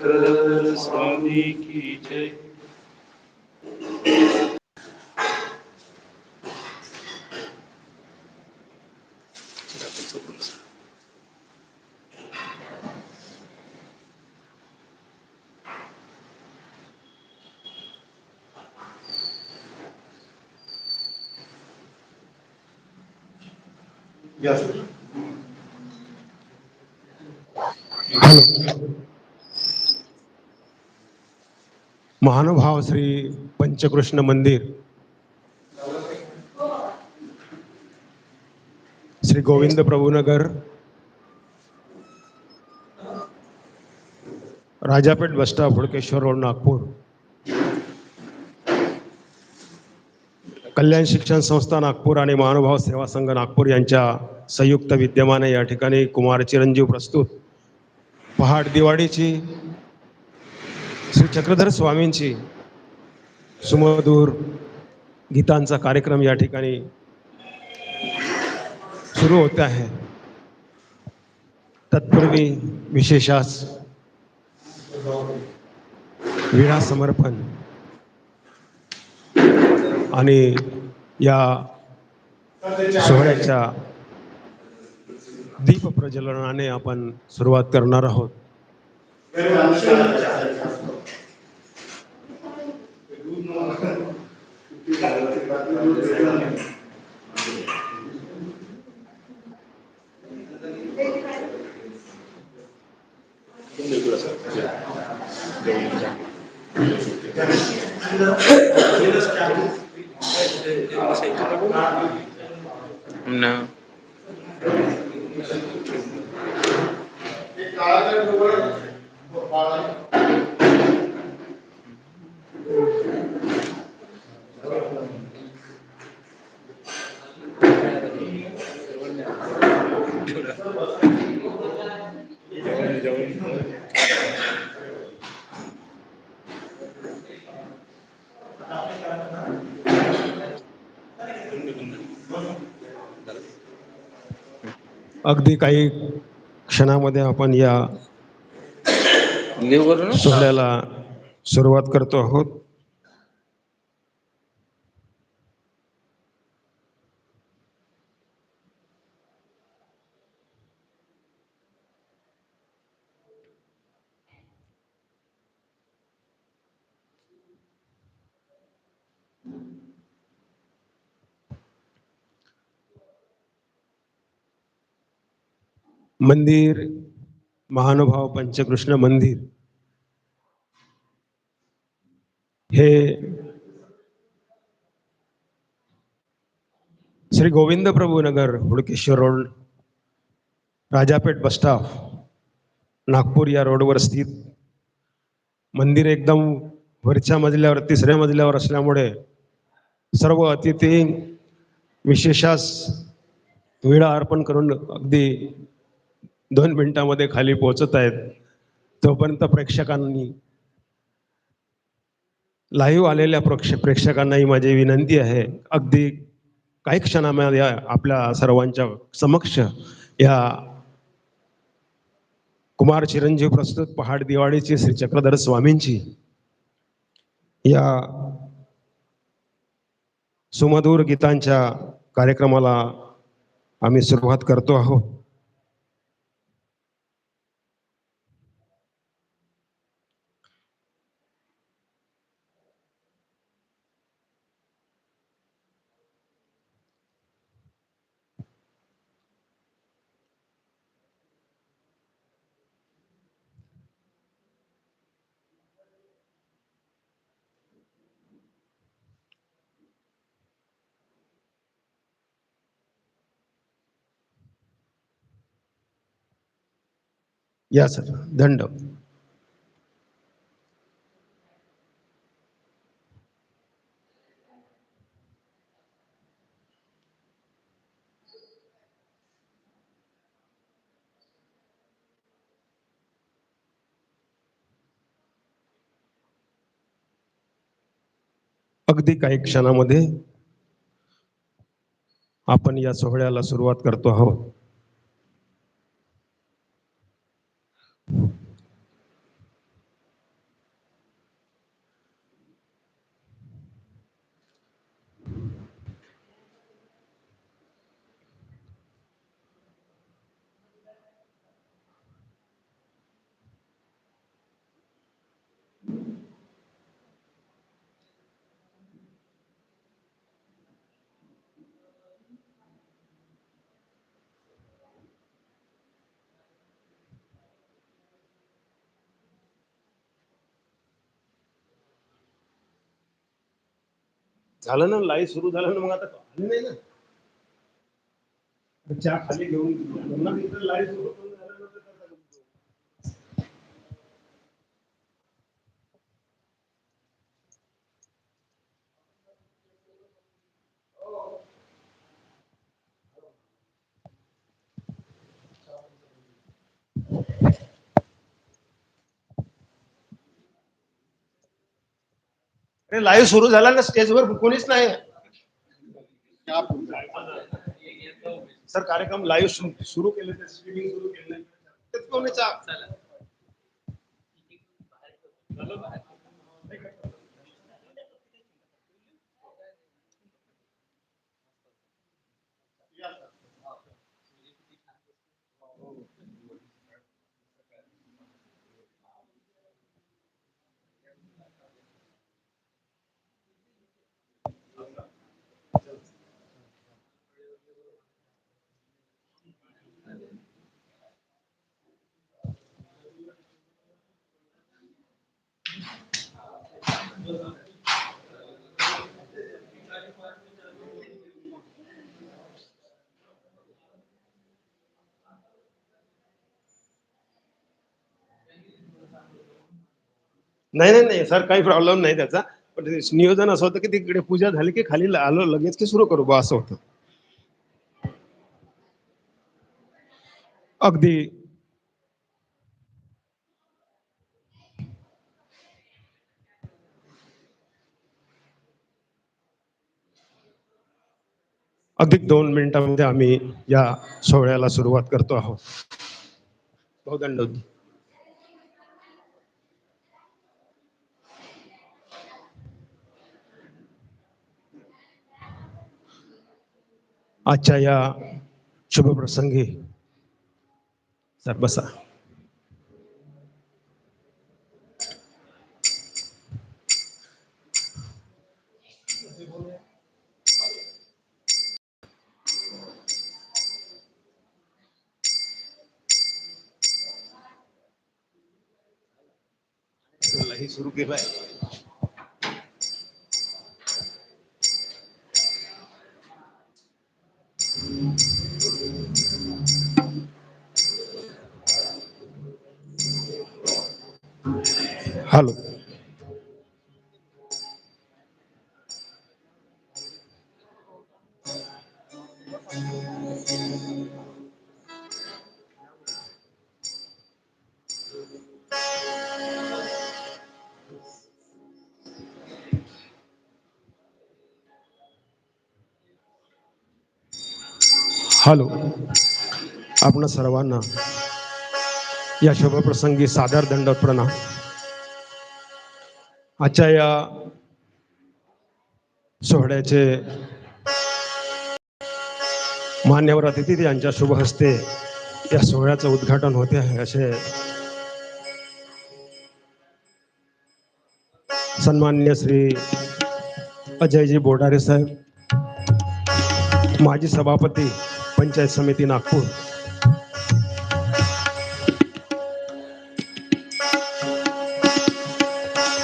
चक्रधर स्वामी की जय। हॅलो. महानुभाव श्री पंचकृष्ण मंदिर. Shri Govind Prabhunagar. Rajapeth bus stop Hudkeshwar road Nagpur. कल्याण शिक्षण संस्था नागपूर आणि महानुभाव सेवा संघ नागपूर यांच्या संयुक्त विद्यमाने या ठिकाणी कुमार चिरंजीव प्रस्तुत. पहाड दिवाळीची श्री चक्रधर स्वामींची सुमधूर गीतांचा कार्यक्रम या ठिकाणी सुरू होत आहे. तत्पूर्वी विशेषास विणा समर्पण आणि या सोहळ्याच्या दीप प्रज्वलनाने आपण सुरुवात करणार आहोत. अगदी काही क्षणामध्ये आपण या सोहळ्याला सुरुवात करतो आहोत. मंदिर महानुभाव पंचकृष्ण मंदिर. हे Shri Govind Prabhu Nagar Hudkeshwar road Rajapeth bus stop Nagpur या रोडवर स्थित. मंदिर एकदम वरच्या मजल्यावर तिसऱ्या मजल्यावर असल्यामुळे सर्व अतिथी विशेषास विडा अर्पण करून अगदी दोन मिनिटामध्ये खाली पोहोचत आहेत. तोपर्यंत प्रेक्षकांनी लाईव्ह आलेल्या प्रेक्ष प्रेक्षकांनाही माझी विनंती आहे. अगदी काही क्षणामध्ये आपल्या सर्वांच्या समक्ष या कुमार चिरंजीव प्रस्तुत पहाड दिवाळीची श्री चक्रधर स्वामींची या सुमधूर गीतांच्या कार्यक्रमाला आम्ही सुरुवात करतो आहोत. या सर दंड. अगदी काही क्षणामध्ये आपण या सोहळ्याला सुरुवात करतो आहोत. झालं ना लाईव्ह सुरू झालं ना मग आता आली नाही ना. चहा खाली घेऊन लाईव्ह सुरू अरे लाईव्ह सुरू झाला ना स्टेजवर कोणीच नाही. सर कार्यक्रम लाईव्ह सुरू केले तर स्ट्रीमिंग सुरू केले त्यात नाही नाही नाही सर काही प्रॉब्लेम नाही त्याचा. पण नियोजन असं होतं की तिकडे पूजा झाली की खाली आलो लगेच की सुरू करू बा असं होतं. अगदी. अधिक दोन मिनिटांमध्ये आम्ही या सोहळ्याला सुरुवात करतो आहोत. बहुदंड. आजच्या या शुभप्रसंगी सर बसा ही सुरू हॅलो. हॅलो. आपण सर्वांना या शुभप्रसंगी सादर दंड प्रणाम. आजच्या या सोहळ्याचे मान्यवर अतिथी यांच्या शुभ हस्ते या सोहळ्याचं उद्घाटन होते आहे असे सन्मान्य श्री अजयजी बोडारे साहेब माजी सभापती पंचायत समिती नागपूर.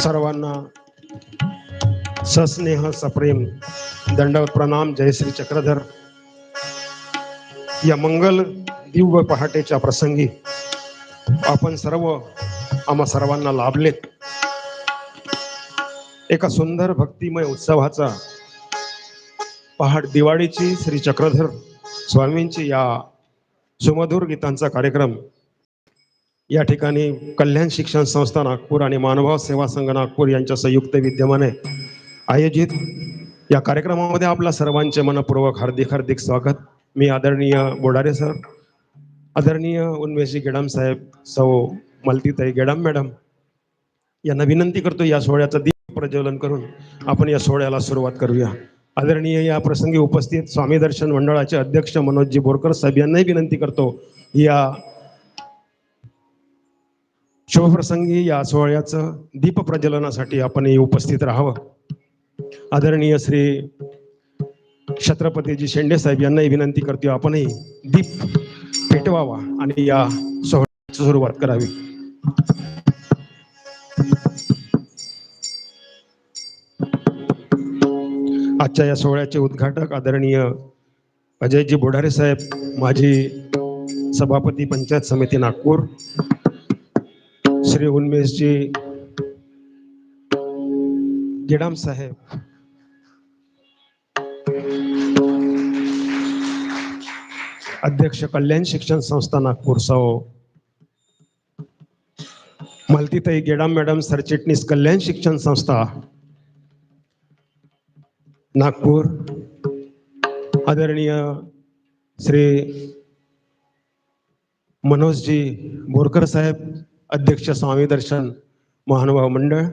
सर्वांना सस्नेह सप्रेम दंडवत प्रणाम जयश्री चक्रधर. या मंगल दिव्य पहाटेच्या प्रसंगी आपण सर्व आम्हा सर्वांना लाभलेत. एका सुंदर भक्तिमय उत्सवाचा पहाट दिवाळीची श्री चक्रधर स्वामींची या सुमधुर गीतांचा कार्यक्रम या ठिकाणी कल्याण शिक्षण संस्था नागपूर आणि मानभाव सेवा संघ नागपूर यांच्या संयुक्त विद्यमाने आयोजित या कार्यक्रमामध्ये आपल्या सर्वांचे मनपूर्वक हार्दिक हार्दिक स्वागत. मी आदरणीय बोडारे सर आदरणीय उन्मेषी गेडाम साहेब सौ मलतीताई गेडाम मॅडम यांना विनंती करतो या सोहळ्याचं दीप प्रज्वलन करून आपण या सोहळ्याला सुरुवात करूया. आदरणीय या प्रसंगी उपस्थित स्वामी दर्शन मंडळाचे अध्यक्ष मनोजजी बोरकर साहेब यांनाही विनंती करतो या शुभप्रसंगी या सोहळ्याचं दीप प्रज्वलनासाठी आपणही उपस्थित राहावं. आदरणीय श्री छत्रपतीजी शेंडे साहेब यांनाही विनंती करतो आपणही दीप पेटवावा आणि या सोहळ्याची सुरुवात करावी. आजच्या या सोहळ्याचे उद्घाटक आदरणीय अजयजी बोढारे साहेब माजी सभापती पंचायत समिती नागपूर श्री उन्मेश जी, गेडाम साहेब। अध्यक्ष कल्याण शिक्षण संस्था नागपूर सौ मालतीताई गेडाम मॅडम, सरचिटणीस कल्याण शिक्षण संस्था नागपूर। आदरणीय श्री मनोजजी बोरकर साहेब अध्यक्ष स्वामी दर्शन महानुभाव मंडळ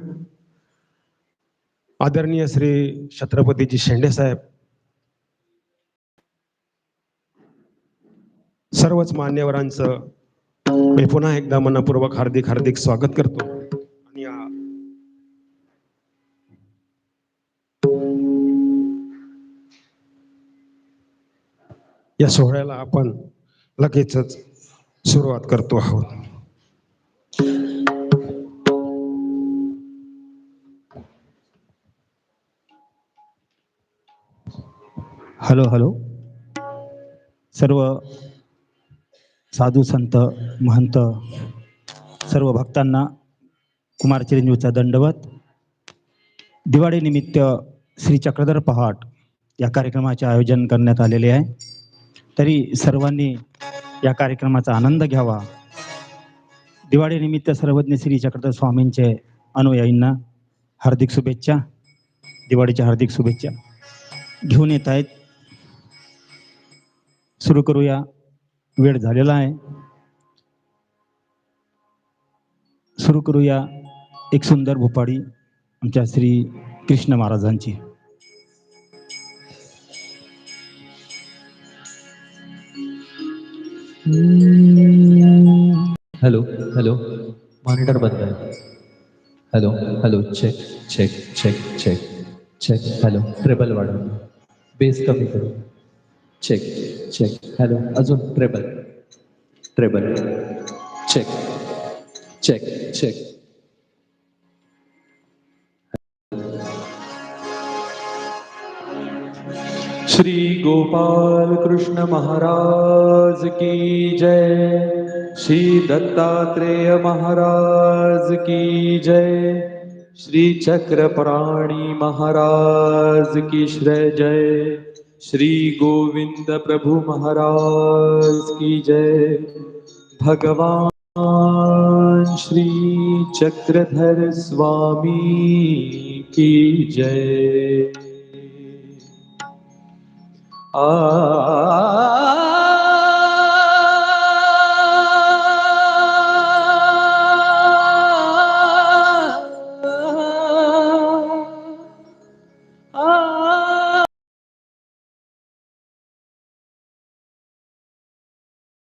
आदरणीय श्री छत्रपतीजी शेंडे साहेब सर्वच मान्यवरांचं मी पुन्हा एकदा मनपूर्वक हार्दिक हार्दिक स्वागत करतो. आणि या- सोहळ्याला आपण लगेचच सुरुवात करतो आहोत. Hello hello. सर्व साधू संत महंत सर्व भक्तांना कुमार चिरंजीवचा दंडवत. दिवाळीनिमित्त श्री चक्रधर पहाट या कार्यक्रमाचे आयोजन करण्यात आलेले आहे. तरी सर्वांनी या कार्यक्रमाचा आनंद घ्यावा. दिवाळीनिमित्त सर्वज्ञ श्री चक्रधर स्वामींचे अनुयायींना हार्दिक शुभेच्छा. दिवाळीच्या हार्दिक शुभेच्छा घेऊन येत आहेत. सुरू करूया. वेळ झालेला आहे. सुरू करूया एक सुंदर भोपाळी आमच्या श्री कृष्ण महाराजांची. हॅलो हॅलो मॉनिटर बंद आहे hello hello check check check check check hello treble वाढव. बेस कमी करू. चेक चेक हॅलो अजून treble treble check check check Shri Gopal Krishna Maharaj की जय। श्री दत्तात्रेय महाराज की जय। श्री चक्रप्राणी महाराज की श्रेय जय। श्री गोविंद प्रभु महाराज की जय। भगवान श्री चक्रधर स्वामी की जय। आ